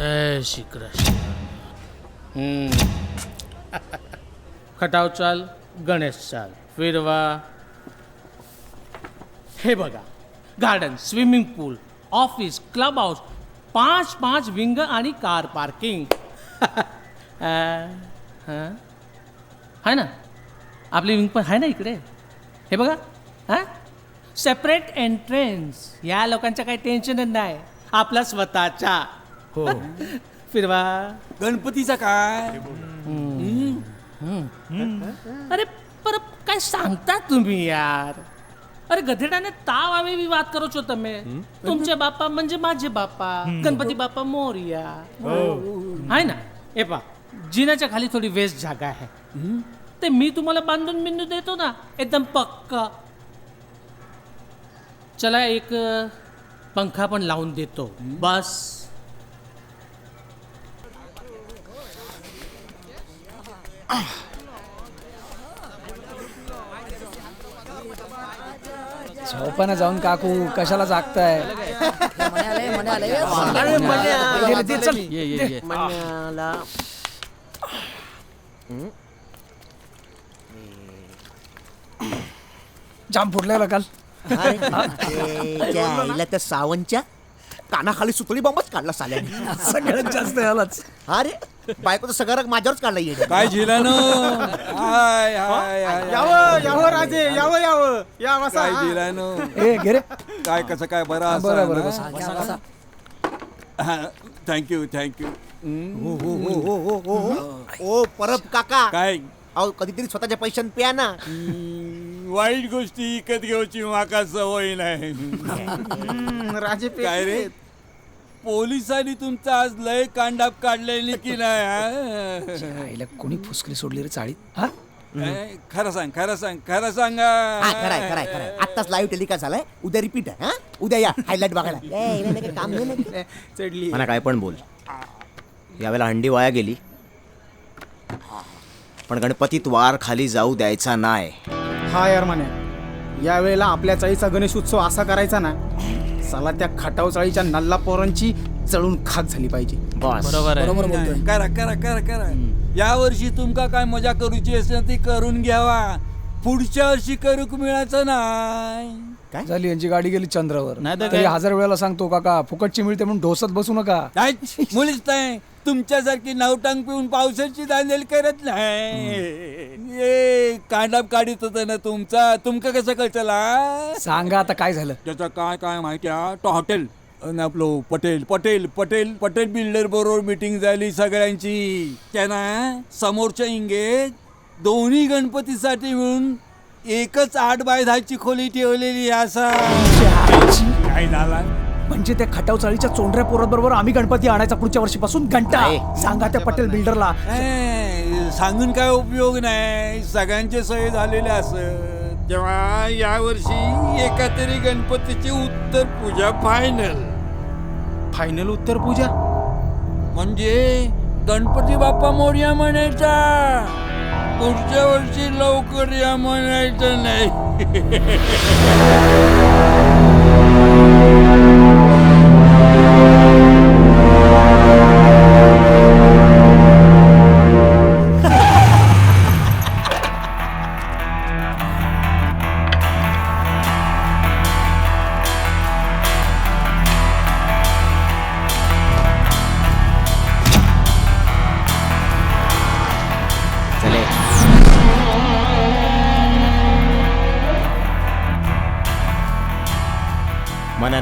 जय श्री कृष्ण खटाव चाल गणेश चाल फिरवा. हे बघा garden swimming pool office club house पाच पाच विंग आणि कार पार्किंग आहे ना? आपली विंग पण आहे ना इकडे? हे बघा हां? सेपरेट एंट्रेन्स या लोकांचं काही टेन्शनच नाही. आपला स्वतःचा. हो. फिरवा. गणपतीचा काय? अरे पर काय सांगता तुम्ही यार? अरे गधेडाने ताव आम्ही विवाद करूच होतो मी. तुमचे बाप्पा म्हणजे माझे बाप्पा गणपती बाप्पा मोरया. आहे ना? हे पा जिन्याच्या खाली थोडी वेस्ट जागा आहे. ते मी तुम्हाला बांधून बिंदू देतो ना एकदम पक्का. चला एक पंखा पण लावून देतो. बस. झोपानं जाऊन काकू कशाला जागताय? दे रे, दे, चल. ये ये ये. मण्याला जाम फुटलेला काल. अरे, ए, त्या आईला त्या सावंतच्या कानाखाली सुतळी बॉम्बच काढला साल्याने. सगळ्यात जास्त यालाच. अरे बायकोचं सगळं माझ्यावरच काढला येडे काय झिलानो? हाय हाय हाय यावं यावं राजे यावं यावं. या बसा. काय झिलानो? ए घे रे. काय कसं काय? बरं बरं बरं असं बसा, बसा. थँक्यू थँक्यू हो हो हो हो हो हो हो. ओ परब काका. काय? अहो कधीतरी स्वतःच्या पैशान प्या ना. वाईट गोष्टी विकत घेऊची माका सवय नाही. हम्म, राजे पे काय रे? पोलिसांनी तुमचा आज लय कांडाप काढलेली की नाही हा? आईला कोणी फुसकरी सोडली रे चाळीत? हा? काय? खरं सांग खरं सांग खरं सांगा. हा खराय खराय खराय आत्ताच लाईव्ह टेलिकास्ट झालाय. उद्या रिपीट आहे हा? उद्या या हायलाइट बघायला. ए, नाही काम नाही. चढली. म्हणा काय पण बोल. यावेळेला हंडी वाया गेली. पण गणपतीत वार खाली जाऊ द्यायचा नाही हा यार म्हणे यावेळेला आपल्या चाळीचा गणेश उत्सव असा करायचा ना साला त्या खटाव चाळीच्या नल्ला पोरांची चळून खाक झाली पाहिजे. बस. बरोबर बोलतोय. करा करा करा करा. या वर्षी तुमका काय मजा करूची असेल ती करून घ्यावा. पुढच्या वर्षी करूक मिळायचं नाही. झाली यांची गाडी गेली चंद्रावर. नाही तर तरी काय? हजार वेळेला सांगतो काका फुकटची मिळते म्हणून ढोसत बसू नका. नाही, मुलीच नाही. तुमच्यासारखी नवटांग पिऊन पावसाची दांडेल करत नाही. ए कांडाप काढीत होता ना तुमचा. तुमका कसं कळचला सांगा आता काय झालं? त्याचं काय काय माहिती आहे तो हॉटेल. अन आपलं पटेल पटेल पटेल पटेल बिल्डर बरोबर मिटिंग झाली सगळ्यांची. त्यांना समोरच्या इंगेत दोन्ही गणपतीसाठी मिळून एकच आठ बाय दहाची खोली ठेवलेली आहे असा. काय झाला? म्हणजे त्या खटाव चाळीच्या चोंडऱ्या पोरात बरोबर आम्ही गणपती आणायचा पुढच्या वर्षीपासून. घंटा. सांगा त्या पटेल बिल्डरला. सांगून काय उपयोग नाही. सगळ्यांचे सोय झालेले असत. तेव्हा यावर्षी एका तरी गणपतीची उत्तर पूजा फायनल फायनल उत्तर पूजा? म्हणजे गणपती बाप्पा मोर्या म्हणायचा. पुढच्या वर्षी लवकर या म्हणायचं नाही.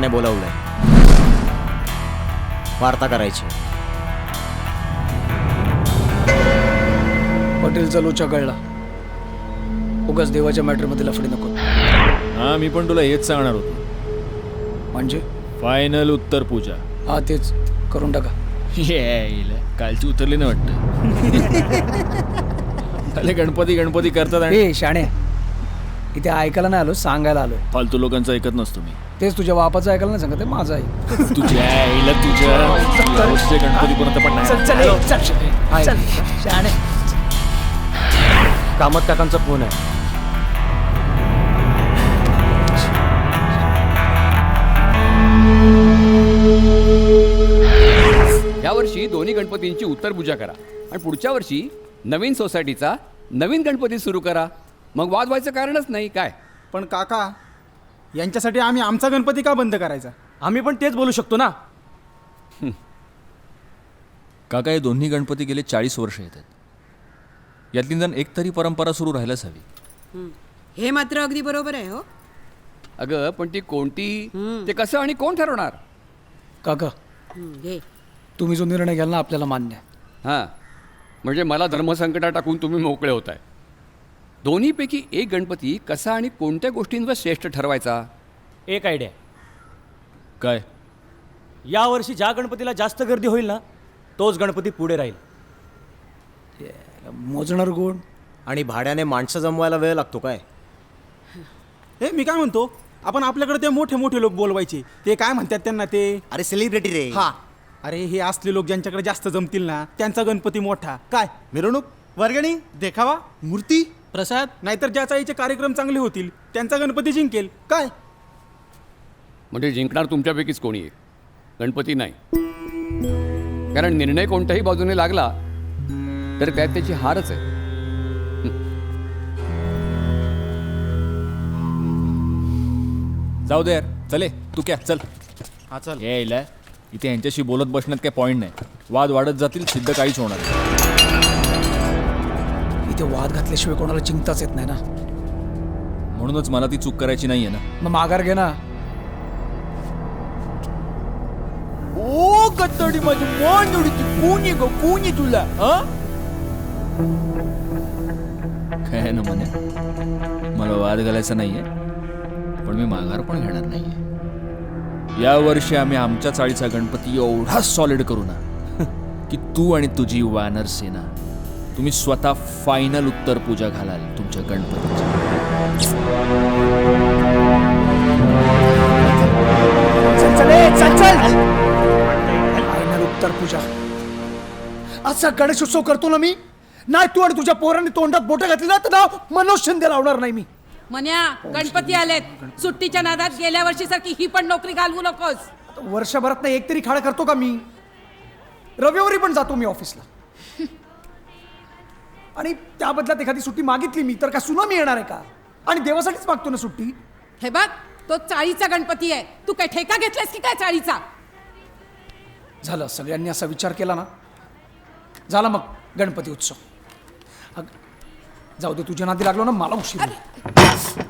मनाने बोलवलंय. वार्ता करायची. पटेलचा लोचा कळला उगाच देवाच्या मॅटरमध्ये लफडी नको. हा मी पण तुला हेच सांगणार होतो. म्हणजे? फायनल उत्तर पूजा. हा तेच. करून टाका. येईल कालची उतरली नाही वाटतं. अरे गणपती गणपती करतात आणि ए शाणे इथे ऐकायला नाही आलो सांगायला आलो फालतू लोकांचं ऐकत नसतो मी. तेच तुझ्या बापाचं ऐकायला नाही सांगत आहे, माझं ऐक तुझ्या आईला तुझ्या यावर्षीच्या गणपतीपर्यंत पण नाही. शाणे. कामत काकांचा फोन आहे. यावर्षी गणपतींची उत्तर पूजा करा. आणि पुढच्या वर्षी नवीन सोसायटीचा नवीन गणपती सुरू करा. मग वाद व्हायचं कारणच नाही काय? पण काका यांच्यासाठी आम्ही आमचा गणपती का बंद करायचा? आम्ही पण तेच बोलू शकतो ना. काका हे दोन्ही गणपती गेले चाळीस वर्ष येतात. यातली निदान एक तरी परंपरा सुरू राहायलाच हवी. हे. मात्र अगदी बरोबर आहे हो. अगं पण ती कोणती? ते कसं आणि कोण ठरवणार? काका हं, घे. तुम्ही जो निर्णय घ्याल ना आपल्याला मान्य आहे. हां. म्हणजे मला धर्मसंकटात टाकून तुम्ही मोकळे होत आहे दोन्हीपैकी एक गणपती कसा आणि कोणत्या गोष्टींवर श्रेष्ठ ठरवायचा? एक आयडिया काय? या वर्षी ज्या गणपतीला जास्त गर्दी होईल ना तोच गणपती पुढे राहील. मोजणार कोण? आणि भाड्याने माणसं जमवायला वेळ लागतो काय? हे मी काय म्हणतो? आपण आपल्याकडे ते मोठे मोठे लोक बोलवायचे. ते काय म्हणतात त्यांना ते? अरे सेलिब्रिटी रे. हा. अरे हे असले लोक ज्यांच्याकडे जास्त जमतील ना त्यांचा गणपती मोठा. काय? मिरवणूक? वर्गणी? देखावा? मूर्ती? प्रसाद नाहीतर ज्या चाळीचे कार्यक्रम चांगले होतील त्यांचा गणपती जिंकेल. काय? म्हणजे जिंकणार तुमच्यापैकीच कोणी एक गणपती नाही. कारण निर्णय कोणत्याही बाजूने लागला तर त्यात त्याची हारच आहे. जाऊ दे यार चले तू क्या चल. हा चल. यायला इथे यांच्याशी बोलत बसण्यात काही पॉईंट नाही. वाद वाढत जातील सिद्ध काहीच होणार नाही. इथे वाद घातल्याशिवाय कोणाला चिंताच येत नाही ना. म्हणूनच मला ती चूक करायची नाहीये ना. मग माघार घे ना. ओ कत्तडी माझी मान उडीची कोणी गो? कोणी तुला? हा? काय आहे ना म्हणे? मला वाद घालायचा नाहीये पण मी माघार पण घेणार नाहीये. या वर्षी आम्ही आमच्या चाळीचा गणपती एवढा सॉलिड करू ना की तू आणि तुझी वानर सेना तुम्ही स्वतः फायनल उत्तर पूजा घालाल तुमच्या गणपतीची. चल चल ए, चल चल. फायनल उत्तर पूजा. असा गणेशोत्सव करतो ना मी. नाही तू आणि तुझ्या पोरांनी तोंडात बोट घातली ना तर नाव मनोज शिंदे लावणार नाही मी. मन्या गणपती आलेत. सुट्टीच्या नादात गेल्या वर्षी सारखी ही पण नोकरी घालवू नकोस. वर्षभरात ना एक तरी खाडा करतो का मी? रविवारी पण जातो मी ऑफिसला. आणि त्या बदल्यात एखादी सुट्टी मागितली मी तर का सुनामी येणार आहे का? आणि देवासाठीच मागतो ना सुट्टी? हे बघ तो चाळीचा गणपती आहे. तू काय ठेका घेतलास की काय चाळीचा? झालं सगळ्यांनी असा विचार केला ना? झाला मग गणपती उत्सव. अग, जाऊ दे तुझ्या नादी लागलो ना मला उशीर होईल.